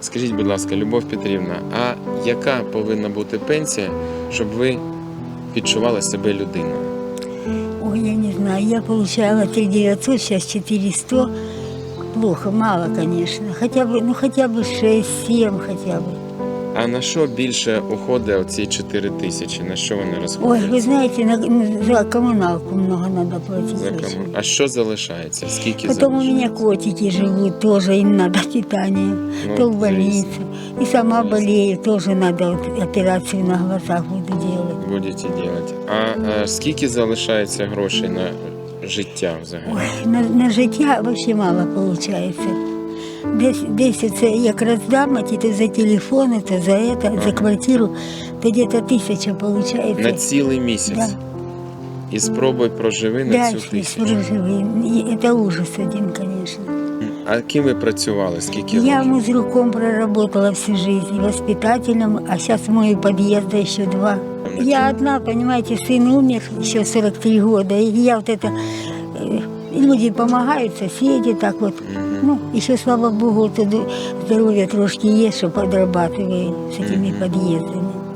Скажіть, будь ласка, Любов Петрівна, а яка повинна бути пенсія, щоб ви відчували себе людиною? Ой, я не знаю, я получала 3900, сейчас 400. Плохо, мало, конечно. Хотя бы, ну хотя бы 6-7 хотя бы. А на що більше уходить оці 4 тисячі? На що вони Ой, розходяться? вы знаете, на, ну, за коммуналку много надо платить. За очень. кому? А що залишається? Скільки Потом у меня залишається? котики живут, тоже им надо питание. Ну, то в больнице. И сама болею, тоже надо вот операцию на глазах буду делать. Будете делать. А, а скільки залишається грошей на життя взагалі? Ой, на, на життя вообще мало получается. Десь, десь оце як роздам, а ті то за телефон, то за это, за квартиру, то где-то тисяча получается. На цілий місяць. Да. І спробуй проживи на Да, цю если тисячу. живые. И Это ужас один, конечно. А ким ви працювали? Скільки Я років? музруком проработала всю жизнь, воспитателем, а сейчас мою подъезда еще два. Я одна, понимаете, сын умер еще 43 года, и я вот это... э, Люди помогают, соседи, так вот. Ну, еще, слава богу, тут здоровье трошки есть, что подрабатываю с этими подъездами.